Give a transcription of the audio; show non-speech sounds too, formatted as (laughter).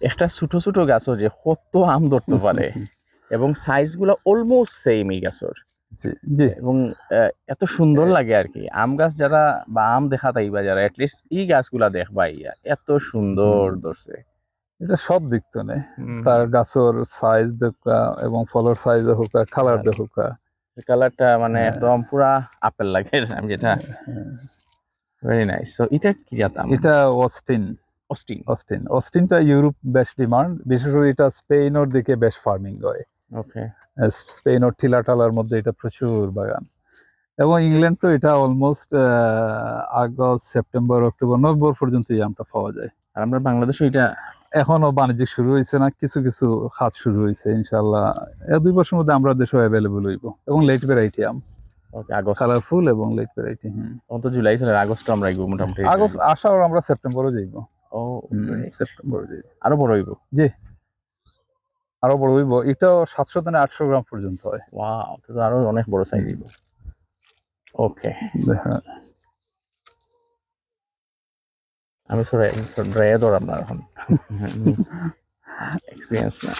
একটা ছোট ছোট গাছও যে কত আম ধরতে পারে। (laughs) এবং সাইজগুলো অলমোস্ট সেম এই গাছের। জি এবং এত সুন্দর লাগে আর কি আম গাছ যারা বা আম দেখা তাইবা যারা এটলিস্ট এই গাছগুলা দেখবা ইয়া এত সুন্দর ধরছে। এটা সব দিক তো নেই তার গাছের সাইজ দেখা এবং ফলের সাইজ হোক কালার। দেখুক কালারটা মানে হ্যাঁ। একদম পুরা আপেল লাগে আমি যেটা ভেরি নাইস তো এটা কি জাতাম এটা অস্টিন অস্টিন। অস্টিন। অস্টিনটা ইউরোপ বেশ ডিমান্ড বিশেষ করে এটা স্পেনের দিকে বেশ ফার্মিং হয়। ওকে। স্পেন ও টিলাটালার মধ্যে এটা প্রচুর বাগান। এবং ইংল্যান্ড তো এটা almost August September October November পর্যন্ত এই আমটা পাওয়া যায়। আর আমরা বাংলাদেশে এটা এখনও বাণিজ্যিক শুরু হয়েছে না কিছু কিছু খাত শুরু হয়েছে ইনশাল্লাহ এক দুই বছরের মধ্যে আমরা দেশে অ্যাভেলেবল হইব। এবং লেট ভ্যারাইটি আম। কালারফুল এবং লেট ভ্যারাইটি তখন তো জুলাই সালের আগস্ট আমরা মোটামুটি। আগস্ট আসাও আমরা সেপ্টেম্বরও যাইব। ও সেপ্টেম্বর আরও বড় হইব আরও বড় হইব এটাও সাতশো থেকে আটশো গ্রাম পর্যন্ত হয় ওয়াও তো আরও অনেক বড় সাইজ হইব ওকে আমি সরাই ড্রাই ধর আপনার এখন এক্সপিরিয়েন্স না